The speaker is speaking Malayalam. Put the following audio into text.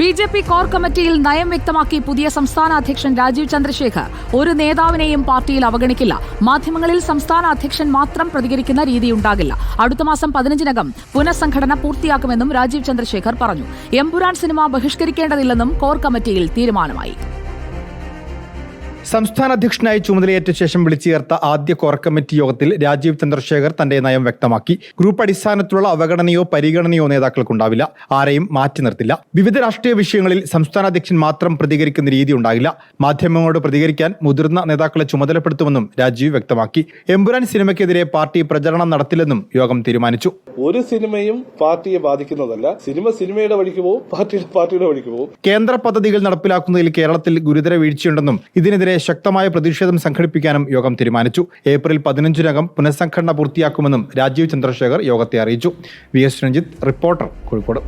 ബി ജെ പി കോർ കമ്മിറ്റിയിൽ നയം വ്യക്തമാക്കി പുതിയ സംസ്ഥാന അധ്യക്ഷൻ രാജീവ് ചന്ദ്രശേഖർ. ഒരു നേതാവിനെയും പാർട്ടിയിൽ അവഗണിക്കില്ല. മാധ്യമങ്ങളിൽ സംസ്ഥാന അധ്യക്ഷൻ മാത്രം പ്രതികരിക്കുന്ന രീതിയുണ്ടാകില്ല. അടുത്ത മാസം പതിനഞ്ചിനകം പുനഃസംഘടന പൂർത്തിയാക്കുമെന്നും രാജീവ് ചന്ദ്രശേഖർ പറഞ്ഞു. എംപുരാൻ സിനിമ ബഹിഷ്കരിക്കേണ്ടതില്ലെന്നും കോർ കമ്മിറ്റിയിൽ തീരുമാനമായി. സംസ്ഥാന അധ്യക്ഷനായി ചുമതലയേറ്റ ശേഷം വിളിച്ചു ചേർത്ത ആദ്യ കോർ കമ്മിറ്റി യോഗത്തിൽ രാജീവ് ചന്ദ്രശേഖർ തന്റെ നയം വ്യക്തമാക്കി. ഗ്രൂപ്പ് അടിസ്ഥാനത്തിലുള്ള അവഗണനയോ പരിഗണനയോ നേതാക്കൾക്കുണ്ടാവില്ല. ആരെയും മാറ്റി നിർത്തില്ല. വിവിധ രാഷ്ട്രീയ വിഷയങ്ങളിൽ സംസ്ഥാന അധ്യക്ഷൻ മാത്രം പ്രതികരിക്കുന്ന രീതി ഉണ്ടാകില്ല. മാധ്യമങ്ങളോട് പ്രതികരിക്കാൻ മുതിർന്ന നേതാക്കളെ ചുമതലപ്പെടുത്തുമെന്നും രാജീവ് വ്യക്തമാക്കി. എമ്പുരാൻ സിനിമയ്ക്കെതിരെ പാർട്ടി പ്രചരണം നടത്തില്ലെന്നും യോഗം തീരുമാനിച്ചു. ഒരു സിനിമയും പാർട്ടിയെ ബാധിക്കുന്നതല്ല. സിനിമ സിനിമയുടെ വഴിക്ക് പോകും പാർട്ടിയുടെ പാർട്ടിയുടെ വഴിക്ക് പോകും കേന്ദ്ര പദ്ധതികൾ നടപ്പിലാക്കുന്നതിൽ കേരളത്തിൽ ഗുരുതര വീഴ്ചയുണ്ടെന്നും ഇതിനെതിരെ ശക്തമായ പ്രതിഷേധം സംഘടിപ്പിക്കാനും യോഗം തീരുമാനിച്ചു. ഏപ്രിൽ പതിനഞ്ചിനകം പുനഃസംഘടന പൂർത്തിയാക്കുമെന്നും രാജീവ് ചന്ദ്രശേഖർ യോഗത്തെ അറിയിച്ചു. V S Ranjith reporter Kozhikode.